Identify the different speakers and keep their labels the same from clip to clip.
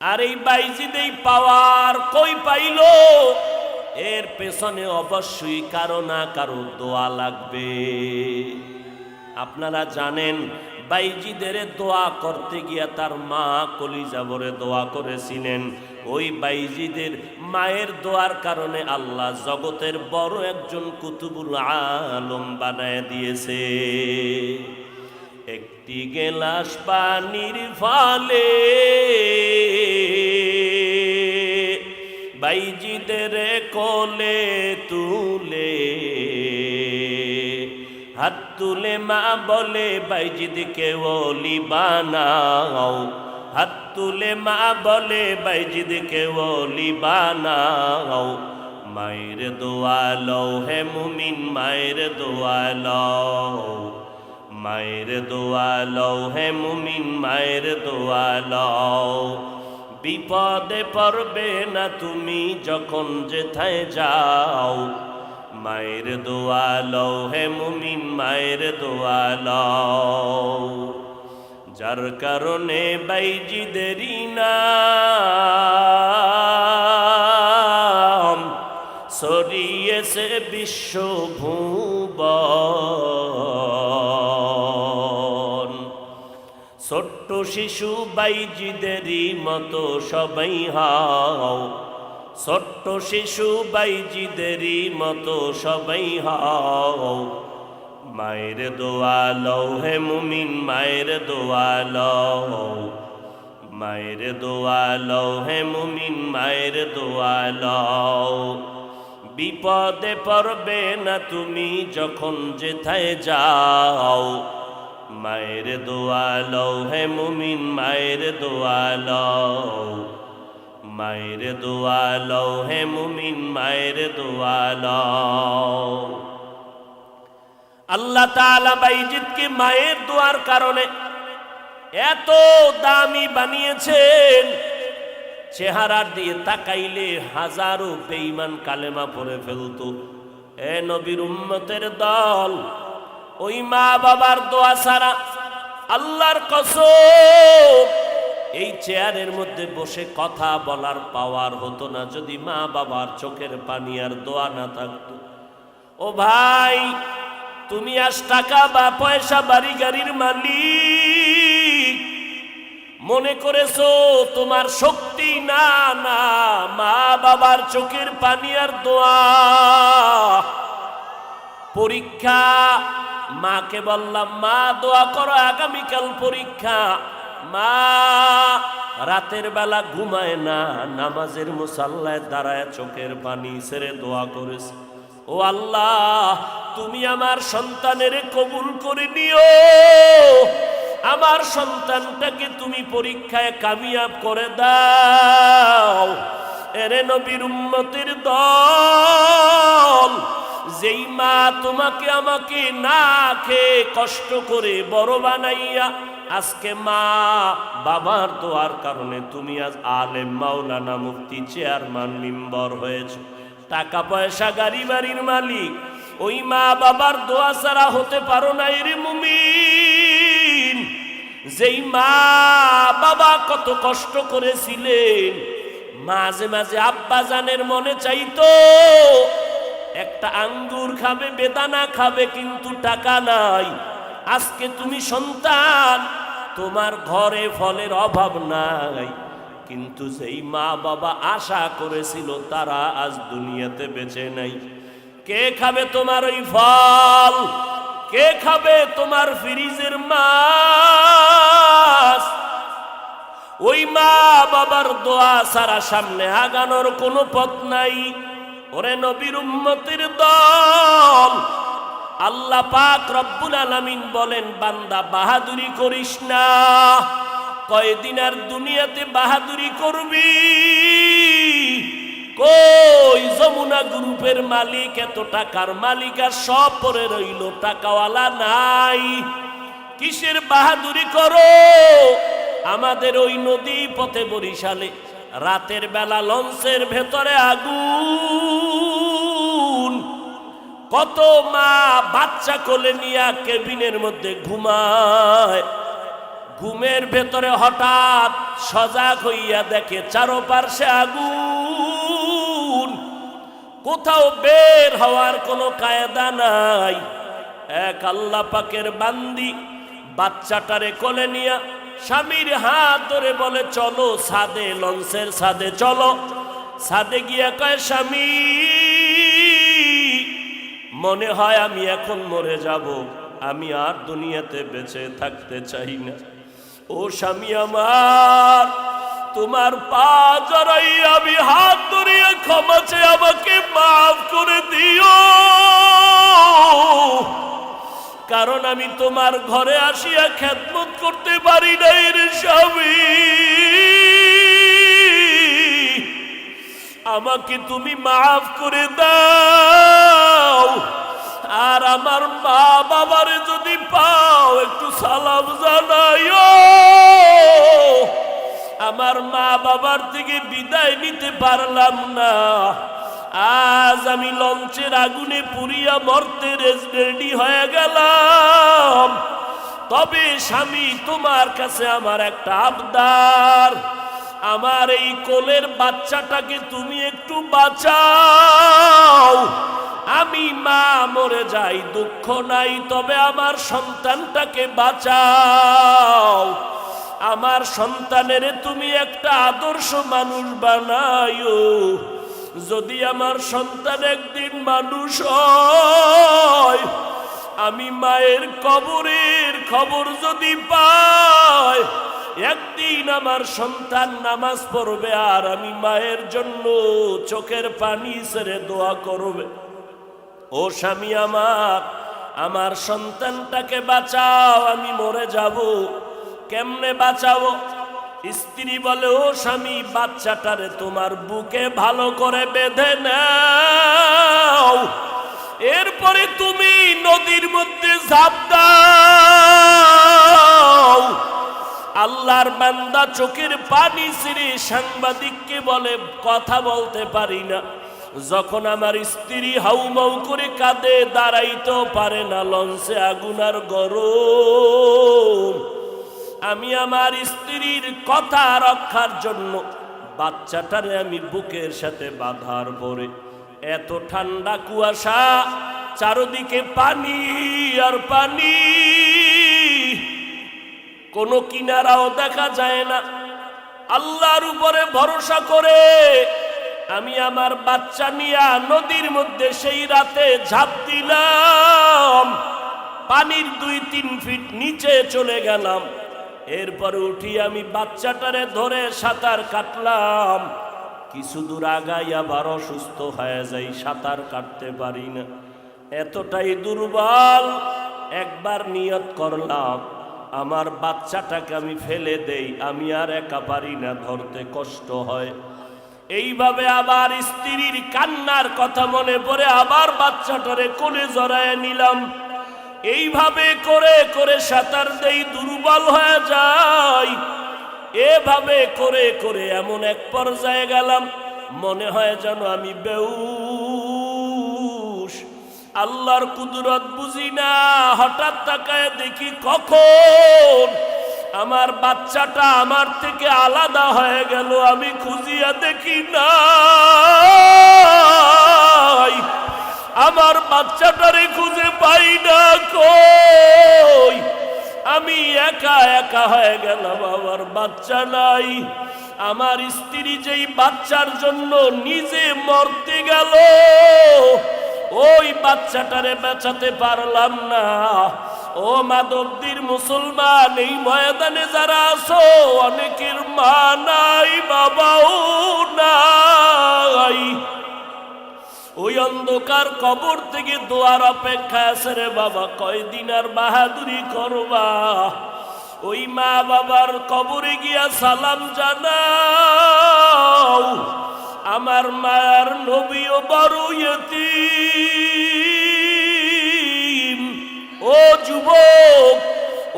Speaker 1: আর এই বাইজিদ এই পাওয়ার কই পাইল? এর পেছনে অবশ্যই কারও না কারও দোয়া লাগবে। আপনারা জানেন, বাইজিদের দোয়া করতে গিয়া তার মা কলিজাবরে দোয়া করেছিলেন। ওই বাইজিদের মায়ের দোয়ার কারণে আল্লাহ জগতের বড় একজন কুতুবুল আলম বানায় দিয়েছে। একটি গেলাস পানির ফালে বাইজিদের কোলে তুলে, হাত তুলে মা বলে, বাইজিদকে ওলি বানাও। হাত তুলে মা বলে, বাইজিদকে ওলি বানাও। মায়ের দোয়া লও হে মুমিন, মায়ের দোয়া লও। মায়ের দোয়া লও হে মুমিন, মায়ের দোয়া লও। বিপদে পড়বে না তুমি যখন যেথায় যাও। মায়ের দোয়া লও হে মুমিন, মায়ের দোয়া লও। যার কারণে বাইজিদেরই নাম সরিয়েছে বিশ্বভুবন ছোট্ট শিশু বাইজিদেরই মতো সবাই হাও। ছোট্ট শিশু বাইজিদেরই মতো সবাই হাও। মায়ের দোয়া হে মুমিন, মায়ের দোয়া লও। মায়ের দোয়া হে মুমিন, মায়ের দোয়া লও। বিপদে পড়বে না তুমি যখন যেথায় যাও। মায়ের দোয়া লও হে মুমিন, মায়ের দোয়া লও। মায়ের দোয়া লও হে মুমিন, মায়ের দোয়া লও। আল্লাহ তাআলা বাইজিদকে মায়ের দোয়ার কারণে এত দামি বানিয়েছেন, চেহারার দিয়ে তাকাইলে হাজারো বেঈমান কালেমা পড়ে ফেলতো। এ নবীর উম্মতের দল ওই মা বাবার দোয়া ছাড়া আল্লাহর কসম, এই চেয়ারের মধ্যে বসে কথা বলার পাওয়ার হতো না। যদি মা বাবার চোখের পানি আর দোয়া না থাকতো। ও ভাই, তুমি আজ টাকা বা পয়সা বাড়ি গাড়ির মালিক। মনে করেছ তোমার শক্তি? না না, মা বাবার চোখের পানি আর দোয়া। পরীক্ষা মাকে বললাম, মা, দোয়া করো আগামীকাল পরীক্ষা। মা রাতের বেলা ঘুমায় না, নামাজের মুসাল্লায় দাঁড়ায় চোখের পানি ছেড়ে দোয়া করেছে। ও আল্লাহ, তুমি আমার সন্তানের কবুল করে নিও। আমার সন্তানটাকে তুমি পরীক্ষায় কামিয়াব করে দাও। এরে নবীর উম্মতের দল যেই মা তোমাকে আমাকে না খেয়ে কষ্ট করে বড় বানাইয়া, আজকে মা বাবার দোয়ার কারণে তুমি আজ আলেম, মাওলানা মুফতি, চেয়ারম্যান, মেম্বার হয়েছ। টাকা পয়সা গাড়ি বাড়ির মালিক, ওই মা বাবার দোয়া ছাড়া হতে পারো না এর মুমিন। যেই মা বাবা কত কষ্ট করেছিলেন, মাঝে মাঝে আব্বা জানের মনে চাইতো একটা আঙ্গুর খাবে, বেদানা খাবে, কিন্তু টাকা নাই। আজকে তুমি সন্তান, তোমার ঘরে ফলের অভাব নাই। কিন্তু যেই মা বাবা আশা করেছিল, তারা আজ দুনিয়াতে বেঁচে নাই। কে খাবে তোমার ওই ফল? কে খাবে তোমার ফ্রিজের মাছ? ওই মা বাবার দোয়া সারা সামনে আগানোর কোনো পথ নাই। ওরে নবীর উম্মতির দল। আল্লাহ পাক রব্বুল আলামিন বলেন, বান্দা বাহাদুরি করিস না। কয়দিন আর দুনিয়াতে বাহাদুরি করবি? কই যমুনা গ্রুপের মালিক, এত টাকার মালিক আর সব পরে রইল, টাকাওয়ালা নাই। কিসের বাহাদুরি করো? আমাদের ওই নদী পথে বরিশালে রাতের বেলা লঞ্চের ভেতরে আগুন। কত মা বাচ্চা কোলে নিয়ে কেবিনের মধ্যে ঘুমায়। ঘুমের ভেতরে হঠাৎ সজাগ হইয়া দেখে চারোপার্শ্বে আগুন। কোথাও বের হওয়ার কোনো কায়দা নাই। এক আল্লাহ পাকের বান্দি বাচ্চাটারে কোলে নিয়া স্বামীর হাত ধরে বলে, চলো সাদে, লঞ্চের সাদে, চলো। সাদে গিয়া কয়, স্বামী, মনে হয় আমি এখন মরে যাব। আমি আর দুনিয়াতে বেঁচে থাকতে চাই না। ও স্বামী আমার, তোমার পা জড়াই আমি হাত ধরিয়ে ক্ষমা চেয়ে আমাকে মাফ করে দিও। কারণ আমি তোমার ঘরে আসিয়া খেদমত করতে পারি নাই রে স্বামী। আমাকে তুমি মাফ করে দাও। আর আমার মা বাবারে যদি পাও, একটু সালাম জানাইও। আমার মা বাবার থেকে বিদায় নিতে পারলাম না। আজ আমি লঞ্চের আগুনে পুরিয়া মরতে রেডি হয়ে গেলাম। তবে স্বামী, তোমার কাছে আমার একটা আবদার। আমার এই কোলের বাচ্চাটাকে তুমি একটু বাঁচাও। আমি মা মরে যাই, দুঃখ নাই, তবে আমার সন্তানটাকে বাঁচাও। আমার সন্তানের তুমি একটা আদর্শ মানুষ বানাইও। যদি আমার সন্তান একদিন মানুষ হয়, আমি মায়ের কবরের খবর যদি পাই, একদিন আমার সন্তান নামাজ পড়বে আর আমি মায়ের জন্য চোখের পানি ছেড়ে দোয়া করবে। ও স্বামী আমার আমার সন্তানটাকে বাঁচাও, আমি মরে যাব। কেমনে বাঁচাবো? স্ত্রী বলে, ও স্বামী, বাচ্চাটারে তোমার বুকে ভালো করে বেঁধে নাও। এরপরে তুমি নদীর মধ্যে ঝাঁপ দাও। আল্লাহর বান্দা চোখের পানি ছিঁড়ে সাংবাদিককে বলে, কথা বলতে পারি না। যখন আমার স্ত্রী হাউমাউ করে কাঁদে, দাঁড়াইতেও পারে না, লঞ্চে আগুনার গরম। আমি আমার স্ত্রীর কথা রক্ষার জন্য বাচ্চাটারে আমি বুকের সাথে বাঁধার পরে এত ঠান্ডা কুয়াশা, চারদিকে পানি আর পানি। কোনো কিনারাও দেখা যায় না। আল্লাহর উপরে ভরসা করে আমি আমার বাচ্চা নিয়া নদীর মধ্যে সেই রাতে ঝাঁপ দিলাম। পানির দুই তিন ফিট নিচে চলে গেলাম। এরপরে উঠি আমি বাচ্চাটারে ধরে সাঁতার কাটলাম। কিছু দূর আগাই আবার অসুস্থ হয়ে যাই, সাঁতার কাটতে পারি না। এতটাই দুর্বল, একবার নিয়ত করলাম, আমার বাচ্চাটাকে আমি ফেলে দেই, আমি আর একা পারি না, ধরতে কষ্ট হয়। এইভাবে আবার স্ত্রীর কান্নার কথা মনে পড়ে, আবার বাচ্চাটারে কোলে জড়ায় নিলাম। এইভাবে করে করে সাঁতার দেই দুর্বল হয়ে যায় এভাবে করে করে এমন এক পর্যায়ে গেলাম, মনে হয় যেন আমি বেউস। আল্লাহর কুদরত বুঝি না, হঠাৎ তাকায় দেখি কখন আমার বাচ্চাটা আমার থেকে আলাদা হয়ে গেল, আমি খুঁজিয়া দেখি না আমার বাচ্চাটারে খুঁজে পাই না কই? আমি একা একা হয়ে গেলাম, আমার বাচ্চা নাই। আমার স্ত্রী যেই বাচ্চার জন্য নিজে মরতে গেল, ওই বাচ্চাটারে বাঁচাতে পারলাম না। ও মাধবদীর মুসলমান, এই ময়দানে যারা আছো, অনেকের মা নাই, বাবাও নাই। ওই অন্ধকার কবর থেকে দোয়ার অপেক্ষা আছে রে বাবা, কয়দিন আর বাহাদুরি করবা? ওই মা বাবার কবরে গিয়া সালাম জানাও, আমার মায়ার নবীও বড় ইয়তীম। ও যুবক,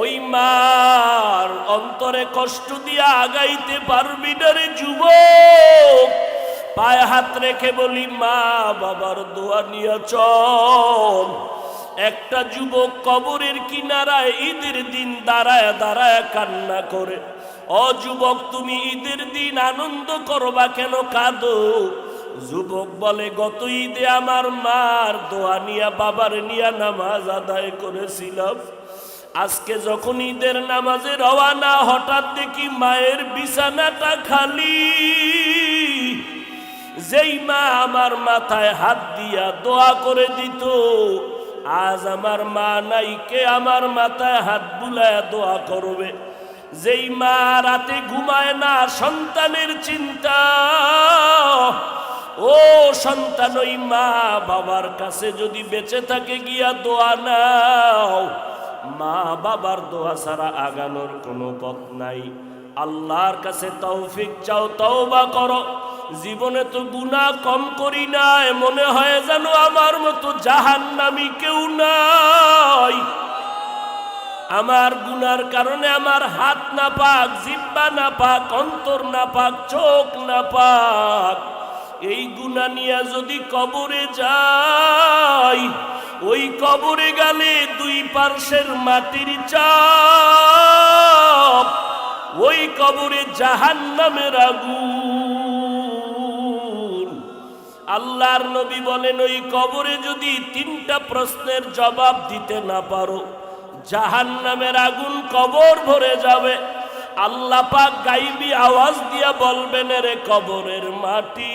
Speaker 1: ওই মার অন্তরে কষ্ট দিয়ে আগাইতে পারবি না রে যুবক। পায়ে হাত রেখে বলি, মা, বাবার দোয়া নিয়ে চল। একটা যুবক কবরের কিনারায় ঈদের দিন দাঁড়ায় দাঁড়ায় কান্না করে। ও যুবক, তুমি ঈদের দিন আনন্দ করবা কেন? কাঁদো। যুবক বলে, গত ঈদে আমার মার দোয়া নিয়া, বাবার নিয়া নামাজ আদায় করেছিলাম। আজকে যখন ঈদের নামাজে রওয়ানা হঠাৎ দেখি মায়ের বিছানাটা খালি। যেই মা আমার মাথায় হাত দিয়া দোয়া করে দিত, আজ আমার মা নাই, কে আমার মাথায় হাত বুলায় দোয়া করবে? যেই মা রাতে ঘুমায় না, সন্তানের চিন্তা। ও সন্তান, ওই মা বাবার কাছে যদি বেঁচে থাকে গিয়া দোয়া নাও। মা বাবার দোয়া ছাড়া আগানোর কোনো পথ নাই। আল্লাহর কাছে তৌফিক চাও, তওবা করো। জীবনে তো গুণা কম করি নাই, মনে হয় যেন আমার মতো জাহান্নামি কেউ নাই। আমার গুনার কারণে আমার হাত না পাক জিব্বা না পাক অন্তর না পাক চোখ না পাক এই গুণা নিয়ে যদি কবরে যাই, ওই কবরে গেলে দুই পার্শ্বের মাটির চাপ, ওই কবরে জাহান নামের আগুন। আল্লাহর নবী বলেন, ওই কবরে যদি তিনটা প্রশ্নের জবাব দিতে না পারো জাহান নামের আগুন কবর ভরে যাবে। আল্লাহ গাইবি আওয়াজ দিয়া বলবেন রে কবরের মাটি